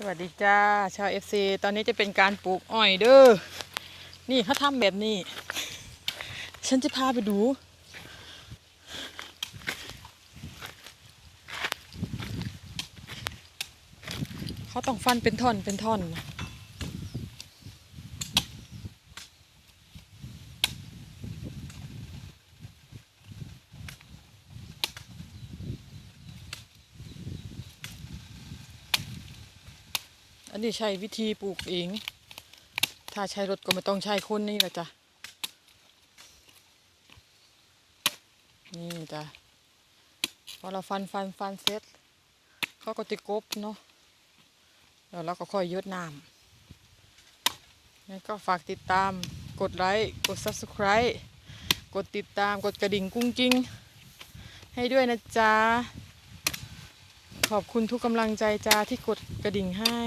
สวัสดีจ้าชาวเอฟซีตอนนี้จะเป็นการปลูกอ้อยเด้อนี่เขาทำแบบนี้ ฉันจะพาไปดูเขาต้องฟันเป็นท่อนเป็นท่อนนะ อันนี้ใช้วิธีปลูกเอง ถ้าใช้รถก็ไม่ต้องใช้คนนี่แหละจ้ะ นี่จ้ะ พอเราฟันฟันฟันเสร็จเขาก็จะกบเนาะ แล้วเราก็ค่อยยดน้ำงั้นก็ฝากติดตาม กดไลค์ กด subscribe กดติดตาม กดกระดิ่งกุ้งกิ้งให้ด้วยนะจ๊ะขอบคุณทุกกำลังใจจ้าที่กดกระดิ่งให้